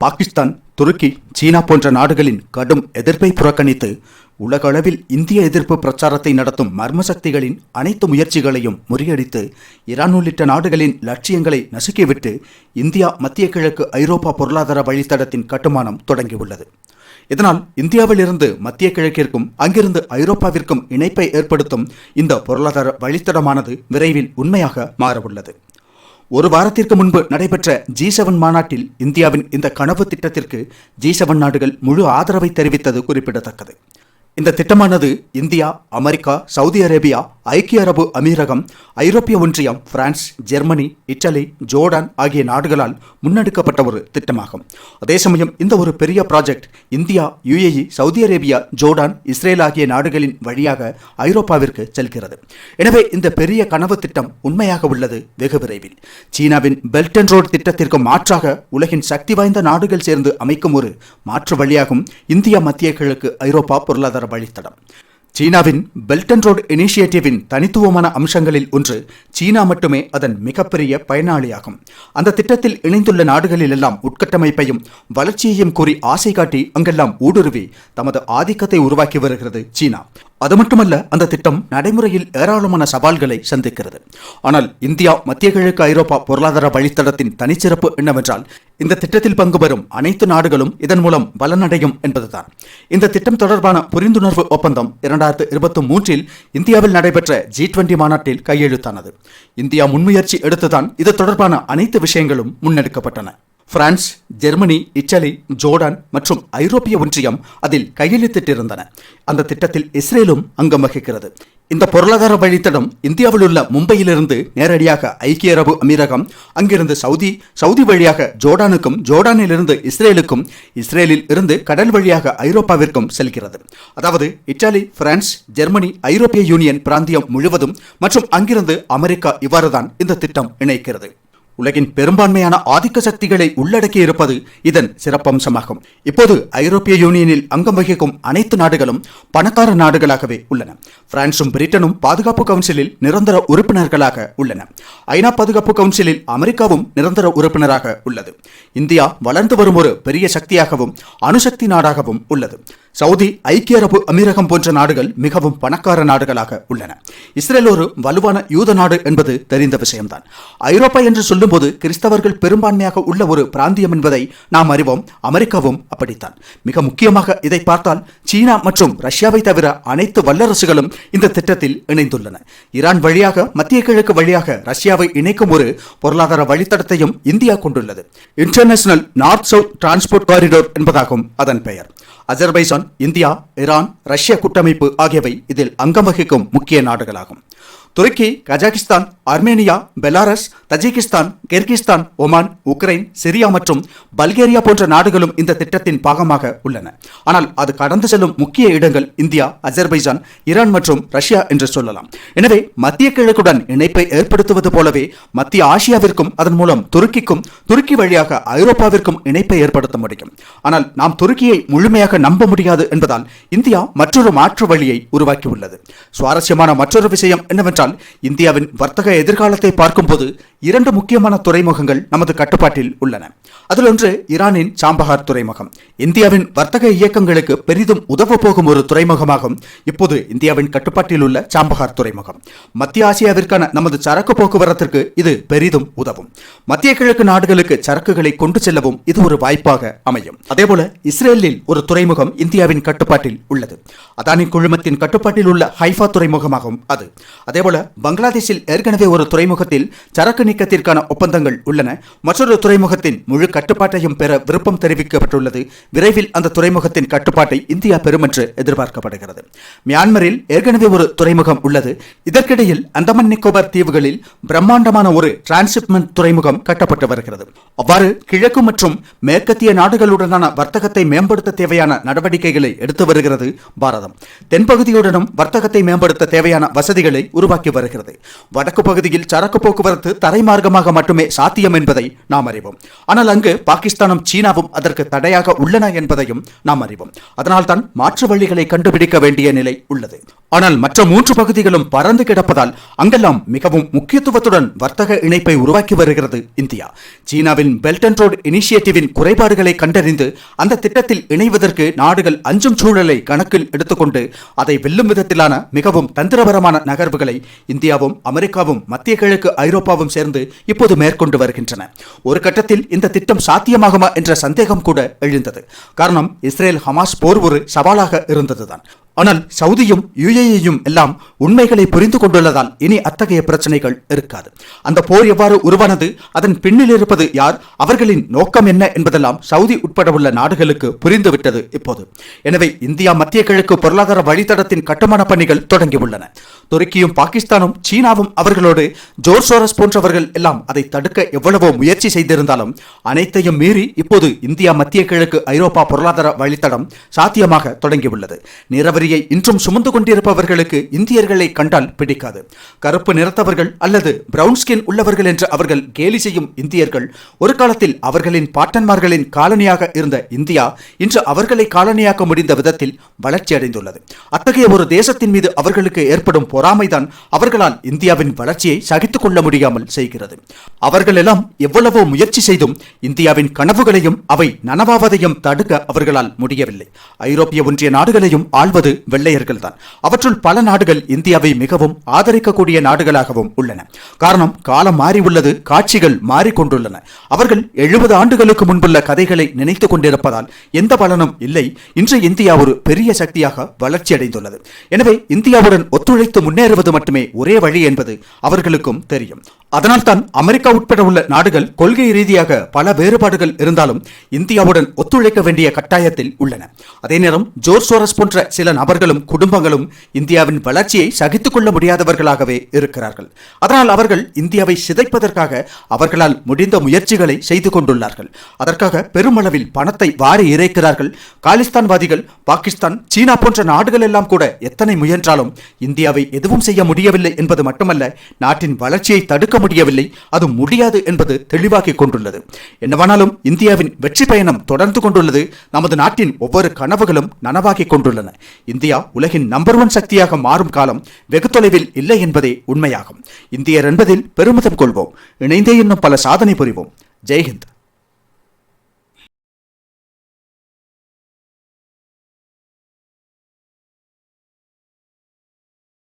பாகிஸ்தான் துருக்கி சீனா போன்ற நாடுகளின் கடும் எதிர்ப்பை புறக்கணித்து உலகளவில் இந்திய எதிர்ப்பு பிரச்சாரத்தை நடத்தும் மர்ம சக்திகளின் அனைத்து முயற்சிகளையும் முறியடித்து ஈரான் உள்ளிட்ட நாடுகளின் லட்சியங்களை நசுக்கிவிட்டு இந்தியா மத்திய கிழக்கு ஐரோப்பா பொருளாதார வழித்தடத்தின் கட்டுமானம் தொடங்கியுள்ளது. இதனால் இந்தியாவிலிருந்து மத்திய கிழக்கிற்கும் அங்கிருந்து ஐரோப்பாவிற்கும் இணைப்பை ஏற்படுத்தும் இந்த பொருளாதார வழித்தடமானது விரைவில் உண்மையாக மாறவுள்ளது. ஒரு வாரத்திற்கு முன்பு நடைபெற்ற ஜி செவன் மாநாட்டில் இந்தியாவின் இந்த கனவு திட்டத்திற்கு ஜி செவன் நாடுகள் முழு ஆதரவை தெரிவித்தது குறிப்பிடத்தக்கது. இந்த திட்டமானது இந்தியா அமெரிக்கா சவுதி அரேபியா ஐக்கிய அரபு அமீரகம் ஐரோப்பிய ஒன்றியம் பிரான்ஸ் ஜெர்மனி இட்டலி ஜோர்டான் ஆகிய நாடுகளால் முன்னெடுக்கப்பட்ட ஒரு திட்டமாகும். அதே சமயம் இந்த ஒரு பெரிய project India UAE Saudi Arabia Jordan Israel ஆகிய நாடுகளின் வழியாக ஐரோப்பாவிற்கு செல்கிறது. எனவே இந்த பெரிய கனவு திட்டம் உண்மையாக உள்ளது வெகு விரைவில். சீனாவின் பெல்ட் அண்ட் ரோடு திட்டத்திற்கு மாற்றாக உலகின் சக்தி வாய்ந்த நாடுகள் சேர்ந்து அமைக்கும் ஒரு மாற்று வழியாகும் இந்தியா மத்திய கிழக்கு ஐரோப்பா பொருளாதார வழித்தடம் சீனாவின் பெல்ட் அண்ட் ரோடு இனிஷியேட்டிவின் தனித்துவமான அம்சங்களில் ஒன்று சீனா மட்டுமே அதன் மிகப்பெரிய பயனாளியாகும். அந்த திட்டத்தில் இணைந்துள்ள நாடுகளிலெல்லாம் உட்கட்டமைப்பையும் வளர்ச்சியையும் கூறி ஆசை காட்டி அங்கெல்லாம் ஊடுருவி தமது ஆதிக்கத்தை உருவாக்கி வருகிறது சீனா. அது மட்டுமல்ல அந்த திட்டம் நடைமுறையில் ஏராளமான சவால்களை சந்திக்கிறது. ஆனால் இந்தியா மத்திய கிழக்கு ஐரோப்பா பொருளாதார வழித்தடத்தின் தனிச்சிறப்பு என்னவென்றால் இந்த திட்டத்தில் பங்கு பெறும் அனைத்து நாடுகளும் இதன் மூலம் பலனடையும் என்பதுதான். இந்த திட்டம் தொடர்பான புரிந்துணர்வு ஒப்பந்தம் இரண்டாயிரத்து இருபத்தி மூன்றில் இந்தியாவில் நடைபெற்ற ஜி டுவெண்டி மாநாட்டில் கையெழுத்தானது. இந்தியா முன்முயற்சி எடுத்துதான் இது தொடர்பான அனைத்து விஷயங்களும் முன்னெடுக்கப்பட்டன. பிரான்ஸ் ஜெர்மனி இட்டலி ஜோர்டான் மற்றும் ஐரோப்பிய ஒன்றியம் அதில் கையெழுத்திட்டிருந்தன. அந்த திட்டத்தில் இஸ்ரேலும் அங்கம் வகிக்கிறது. இந்த பொருளாதார வழித்தடம் இந்தியாவில் உள்ள மும்பையிலிருந்து நேரடியாக ஐக்கிய அரபு அமீரகம் அங்கிருந்து சவுதி சவுதி வழியாக ஜோர்டானுக்கும் ஜோர்டானிலிருந்து இஸ்ரேலுக்கும் இஸ்ரேலில் இருந்து கடல் வழியாக ஐரோப்பாவிற்கும் செல்கிறது. அதாவது Italy France Germany European union பிராந்தியம் முழுவதும் மற்றும் அங்கிருந்து அமெரிக்கா இவ்வாறுதான் இந்த திட்டம் இணைக்கிறது. உலகின் பெரும்பான்மையான ஆதிக்க சக்திகளை உள்ளடக்கி இருப்பது இதன் சிறப்பம்சமாகும். இப்போது ஐரோப்பிய யூனியனில் அங்கம் வகிக்கும் அனைத்து நாடுகளும் பணக்கார நாடுகளாகவே உள்ளன. பிரான்சும் பிரிட்டனும் பாதுகாப்பு கவுன்சிலில் நிரந்தர உறுப்பினர்களாக உள்ளன. ஐநா பாதுகாப்பு கவுன்சிலில் அமெரிக்காவும் நிரந்தர உறுப்பினராக உள்ளது. இந்தியா வளர்ந்து வரும் ஒரு பெரிய சக்தியாகவும் அணுசக்தி நாடாகவும் உள்ளது. சவுதி ஐக்கிய அரபு அமீரகம் போன்ற நாடுகள் மிகவும் பணக்கார நாடுகளாக உள்ளன. இஸ்ரேல் ஒரு வலுவான யூத நாடு என்பது தெரிந்த விஷயம்தான். ஐரோப்பா என்று சொல்லும்போது கிறிஸ்தவர்கள் பெரும்பான்மையாக உள்ள ஒரு பிராந்தியம் என்பதை நாம் அறிவோம். அமெரிக்காவும் அப்படித்தான். மிக முக்கியமாக இதை பார்த்தால் சீனா மற்றும் ரஷ்யாவை தவிர அனைத்து வல்லரசுகளும் இந்த திட்டத்தில் இணைந்துள்ளன. ஈரான் வழியாக மத்திய கிழக்கு வழியாக ரஷ்யாவை இணைக்கும் ஒரு பொருளாதார வழித்தடத்தையும் இந்தியா கொண்டுள்ளது. International north south transport corridor என்பதாகும் அதன் பெயர். அஜர்பைசான் இந்தியா ஈரான் ரஷ்ய கூட்டமைப்பு ஆகியவை இதில் அங்கம் வகிக்கும் முக்கிய நாடுகளாகும். Turkey Kazakhstan Armenia Belarus Tajikistan Kyrgyzstan Oman Ukraine Syria மற்றும் பல்கேரியா போன்ற நாடுகளும் இந்த திட்டத்தின் பாகமாக உள்ளன. ஆனால் அது கடந்து செல்லும் முக்கிய இடங்கள் இந்தியா அஜர்பைஜான் ஈரான் மற்றும் ரஷ்யா என்று சொல்லலாம். எனவே மத்திய கிழக்குடன் இணைப்பை ஏற்படுத்துவது போலவே மத்திய ஆசியாவிற்கும் அதன் மூலம் துருக்கிக்கும் துருக்கி வழியாக ஐரோப்பாவிற்கும் இணைப்பை ஏற்படுத்த முடியும். ஆனால் நாம் துருக்கியை முழுமையாக நம்ப முடியாது என்பதால் இந்தியா மற்றொரு மாற்று வழியை உருவாக்கியுள்ளது. சுவாரஸ்யமான மற்றொரு விஷயம் என்னவென்றால் என்றால் இந்தியாவின் வர்த்தக எதிர்காலத்தை பார்க்கும்போது இரண்டு முக்கியமான துறைமுகங்கள் நமது கட்டுப்பாட்டில் உள்ளன. அதில் ஒன்று ஈரானின் சாம்பஹார் துறைமுகம். இந்தியாவின் வர்த்தக இயக்கங்களுக்கு பெரிதும் உதவ போகும் ஒரு துறைமுகமாகும் இப்போது இந்தியாவின் கட்டுப்பாட்டில் உள்ள சாம்பஹார் துறைமுகம். மத்திய ஆசியாவிற்கான நமது சரக்கு போக்குவரத்திற்கு இது பெரிதும் உதவும். மத்திய கிழக்கு நாடுகளுக்கு சரக்குகளை கொண்டு செல்லவும் இது ஒரு வாய்ப்பாக அமையும். அதேபோல இஸ்ரேலில் ஒரு துறைமுகம் இந்தியாவின் கட்டுப்பாட்டில் உள்ளது. அதானி குழுமத்தின் கட்டுப்பாட்டில் உள்ள ஹைஃபா துறைமுகமாகும் அது. அதேபோல போல பங்களாதேஷில் ஏற்கனவே ஒரு துறைமுகத்தில் சரக்கு நீக்கத்திற்கான ஒப்பந்தங்கள் உள்ளன. மற்றொரு துறைமுகத்தின் முழு கட்டுப்பாட்டையும் பெற விருப்பம் தெரிவிக்கப்பட்டுள்ளது. விரைவில் அந்த துறைமுகத்தின் கட்டுப்பாட்டை இந்தியா பெறும் என்று எதிர்பார்க்கப்படுகிறது. மியான்மரில் ஏற்கனவே ஒரு துறைமுகம் உள்ளது. இதற்கிடையில் அந்தமன் நிக்கோபார் தீவுகளில் பிரம்மாண்டமான ஒரு டிரான்ஸ்ஷிப்மெண்ட் துறைமுகம் கட்டப்பட்டு வருகிறது. அவ்வாறு கிழக்கு மற்றும் மேற்கத்திய நாடுகளுடனான வர்த்தகத்தை மேம்படுத்த தேவையான நடவடிக்கைகளை எடுத்து வருகிறது பாரதம். தென்பகுதியுடனும் வர்த்தகத்தை மேம்படுத்த தேவையான வசதிகளை உருவாக்கி உருவாக்கி வருகிறது. வடக்கு பகுதியில் சரக்கு போக்குவரத்து தரைமார்க்கமாக மட்டுமே சாத்தியம் என்பதை நாம் அறிவோம். ஆனால் அங்கு பாகிஸ்தானும் சீனாவும் அதற்கு தடையாக உள்ளன என்பதையும் நாம் அறிவோம். அதனால்தான் மாற்று வழிகளை கண்டுபிடிக்க வேண்டிய நிலை உள்ளது. ஆனால் மற்ற மூன்று பகுதிகளும் பறந்து கிடப்பதால் அங்கெல்லாம் மிகவும் முக்கியத்துவத்துடன் வர்த்தக இணைப்பை உருவாக்கி வருகிறது இந்தியா. சீனாவின் பெல்ட் அண்ட் ரோடு இனிஷியேட்டிவின் குறைபாடுகளை கண்டறிந்து அந்த திட்டத்தில் இணைவதற்கு நாடுகள் அஞ்சும் சூழலை கணக்கில் எடுத்துக்கொண்டு அதை வெல்லும் விதத்திலான மிகவும் தந்திரபரமான நகர்வுகளை இந்தியாவும் அமெரிக்காவும் மத்திய கிழக்கு ஐரோப்பாவும் சேர்ந்து இப்போது மேற்கொண்டு வருகின்றன. ஒரு கட்டத்தில் இந்த திட்டம் சாத்தியமாகுமா என்ற சந்தேகம் கூட எழுந்தது. காரணம் இஸ்ரேல் ஹமாஸ் போர் ஒரு சவாலாக இருந்ததுதான். ஆனால் சவுதியும் யுஏஇயும் எல்லாம் உண்மைகளை புரிந்து கொண்டுள்ளதால் இனி அத்தகைய பிரச்சனைகள் இருக்காது. அந்த போர் எவ்வாறு உருவானது அதன் பின்னில் இருப்பது யார் அவர்களின் நோக்கம் என்ன என்பதெல்லாம் சவுதி உட்பட உள்ள நாடுகளுக்கு புரிந்துவிட்டது இப்போது. எனவே இந்தியா மத்திய கிழக்கு பொருளாதார வழித்தடத்தின் கட்டுமான பணிகள் தொடங்கியுள்ளன துருக்கியும் பாகிஸ்தானும் சீனாவும் அவர்களோடு ஜோர் சோரஸ் போன்றவர்கள் எல்லாம் அதை தடுக்க எவ்வளவோ முயற்சி செய்திருந்தாலும் அனைத்தையும் மீறி இப்போது இந்தியா மத்திய கிழக்கு ஐரோப்பா பொருளாதார வழித்தடம் சாத்தியமாக தொடங்கியுள்ளது. நிரவரி நிறவரியை இன்றும் சுமந்து கொண்டிருப்பவர்களுக்கு இந்தியர்களை கண்டால் பிடிக்காது. கருப்பு நிறத்தவர்கள் அல்லது பிரவுன் ஸ்கின் உள்ளவர்கள் என்று அவர்கள் கேலி செய்யும் இந்தியர்கள் ஒரு காலத்தில் அவர்களின் பாட்டன்மார்களின் காலனியாக இருந்த இந்தியா இன்று அவர்களை காலனியாக்க முடிந்த விதத்தில் வளர்ச்சியடைந்துள்ளது அத்தகைய ஒரு தேசத்தின் மீது அவர்களுக்கு ஏற்படும் பொறாமைதான் அவர்களால் இந்தியாவின் வளர்ச்சியை சகித்துக் கொள்ள முடியாமல் செய்கிறது. அவர்களெல்லாம் எவ்வளவோ முயற்சி செய்தும் இந்தியாவின் கனவுகளையும் அவை நனவாவதையும் தடுக்க அவர்களால் முடியவில்லை. ஐரோப்பிய ஒன்றிய நாடுகளையும் ஆள்வது வெள்ளையர்கள் தான். அவற்றுள் பல நாடுகள் இந்தியாவை மிகவும் ஆதரிக்கக்கூடிய நாடுகளாகவும் உள்ளன. காரணம் காலம் மாறி உள்ளது காட்சிகள் மாறிக்கொண்டுள்ளன அவர்கள் எழுபது ஆண்டுகளுக்கு முன்புள்ள கதைகளை நினைத்துக் கொண்டிருப்பதால் எந்த பலனும் இல்லை. இன்று இந்தியா ஒரு பெரிய சக்தியாக வளர்ச்சி அடைந்துள்ளது. எனவே இந்தியாவுடன் ஒத்துழைத்து முன்னேறுவது மட்டுமே ஒரே வழி என்பது அவர்களுக்கும் தெரியும். அதனால்தான் அமெரிக்கா உட்பட உள்ள நாடுகள் கொள்கை ரீதியாக பல வேறுபாடுகள் இருந்தாலும் இந்தியாவுடன் ஒத்துழைக்க வேண்டிய கட்டாயத்தில் உள்ளன. அதே நேரம் ஜோர் சோரஸ் போன்ற சில நபர்களும் குடும்பங்களும் இந்தியாவின் வளர்ச்சியை சகித்துக் கொள்ள முடியாதவர்களாகவே இருக்கிறார்கள். அதனால் அவர்கள் இந்தியாவை சிதைப்பதற்காக அவர்களால் முடிந்த முயற்சிகளை செய்து கொண்டுள்ளார்கள். அதற்காக பெருமளவில் பணத்தை வாரி இறைக்கிறார்கள். காலிஸ்தான்வாதிகள் பாகிஸ்தான் சீனா போன்ற நாடுகள் எல்லாம் கூட எத்தனை முயன்றாலும் இந்தியாவை எதுவும் செய்ய முடியவில்லை என்பது மட்டுமல்ல நாட்டின் வளர்ச்சியை தடுக்க முடியவில்லை. அது முடியாது என்பது தெளிவாக்கி கொண்டுள்ளது. என்னவானாலும் இந்தியாவின் வெற்றி பயணம் தொடர்ந்து கொண்டுள்ளது. நமது நாட்டின் ஒவ்வொரு கனவுகளும் நனவாகிக் கொண்டுள்ளன. இந்தியா உலகின் நம்பர் ஒன் சக்தியாக மாறும் காலம் வெகு தொலைவில் இல்லை என்பதே உண்மையாகும். இந்தியர் என்பதில் பெருமிதம் கொள்வோம். இணைந்தே இன்னும் பல சாதனை புரிவோம். ஜெய்ஹிந்த்.